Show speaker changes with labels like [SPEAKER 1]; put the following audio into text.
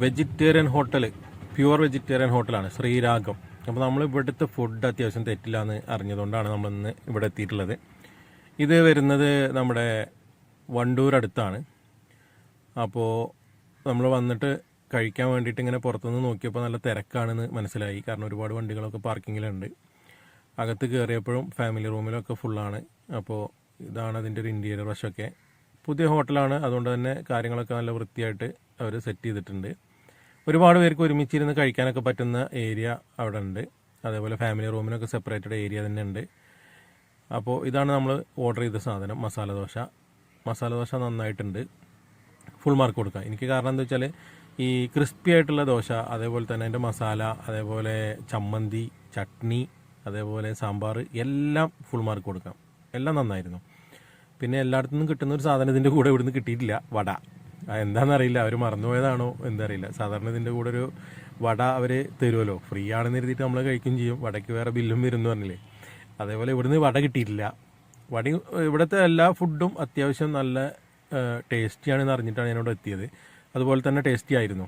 [SPEAKER 1] Vegetarian hotel pure vegetarian ഹോട്ടലാണ് ശ്രീരാഗം. അപ്പോൾ നമ്മൾ ഇവിടുത്തെ ഫുഡ് അത്യാവശ്യം തെറ്റില്ല എന്ന് അറിഞ്ഞതുകൊണ്ടാണ് നമ്മൾ ഇന്ന് ഇവിടെ എത്തിയിട്ടുള്ളത്. ഇത് വരുന്നത് നമ്മുടെ വണ്ടൂർ അടുത്താണ്. അപ്പോൾ നമ്മൾ വന്നിട്ട് കഴിക്കാൻ വേണ്ടിയിട്ട് ഇങ്ങനെ പുറത്തുനിന്ന് നോക്കിയപ്പോൾ നല്ല തിരക്കാണെന്ന് മനസ്സിലായി. കാരണം ഒരുപാട് വണ്ടികളൊക്കെ പാർക്കിങ്ങിലുണ്ട്. അകത്ത് കയറിയപ്പോഴും ഫാമിലി റൂമിലൊക്കെ ഫുള്ളാണ് അപ്പോൾ ഇതാണ് അതിന്റെ ഒരു ഇന്റീരിയർ വശമൊക്കെ പുതിയ ഹോട്ടലാണ് അതുകൊണ്ട് തന്നെ കാര്യങ്ങളൊക്കെ നല്ല വൃത്തിയായിട്ട് അവർ സെറ്റ് ചെയ്തിട്ടുണ്ട്. ഒരുപാട് പേർക്ക് ഒരുമിച്ചിരുന്ന് കഴിക്കാനൊക്കെ പറ്റുന്ന ഏരിയ അവിടെ ഉണ്ട്. അതേപോലെ ഫാമിലി റൂമിനൊക്കെ സെപ്പറേറ്റഡ് ഏരിയ തന്നെ ഉണ്ട്. അപ്പോൾ ഇതാണ് നമ്മൾ ഓർഡർ ചെയ്ത സാധനം മസാല ദോശ. മസാല ദോശ നന്നായിട്ടുണ്ട്. ഫുൾ മാർക്ക് കൊടുക്കാം. എനിക്ക് കാരണം എന്താ വെച്ചാൽ ഈ ക്രിസ്പി ആയിട്ടുള്ള ദോശ അതേപോലെ തന്നെ അതിന്റെ മസാല അതേപോലെ ചമ്മന്തി ചട്നി അതേപോലെ സാമ്പാർ എല്ലാം ഫുൾ മാർക്ക് കൊടുക്കാം. എല്ലാം നന്നായിരുന്നു. പിന്നെ എല്ലായിടത്തു നിന്നും കിട്ടുന്ന ഒരു സാധനം ഇതിന്റെ കൂടെ ഇവിടുന്ന് കിട്ടിയിട്ടില്ല. വട. എന്താണെന്നറിയില്ല അവർ മറന്നുപോയതാണോ എന്തറിയില്ല. സാധാരണ ഇതിന്റെ കൂടെ ഒരു വട അവർ തരുമല്ലോ ഫ്രീ ആണെന്ന് എഴുതിയിട്ട് നമ്മൾ കഴിക്കുകയും ചെയ്യും. വടയ്ക്ക് വേറെ ബില്ലും വരുന്നു പറഞ്ഞില്ലേ. അതേപോലെ ഇവിടുന്ന് വട കിട്ടിയിട്ടില്ല. വടി ഇവിടുത്തെ എല്ലാ ഫുഡും അത്യാവശ്യം നല്ല ടേസ്റ്റിയാണെന്ന് അറിഞ്ഞിട്ടാണ് ഞാനിവിടെ എത്തിയത്. അതുപോലെ തന്നെ ടേസ്റ്റി ആയിരുന്നു.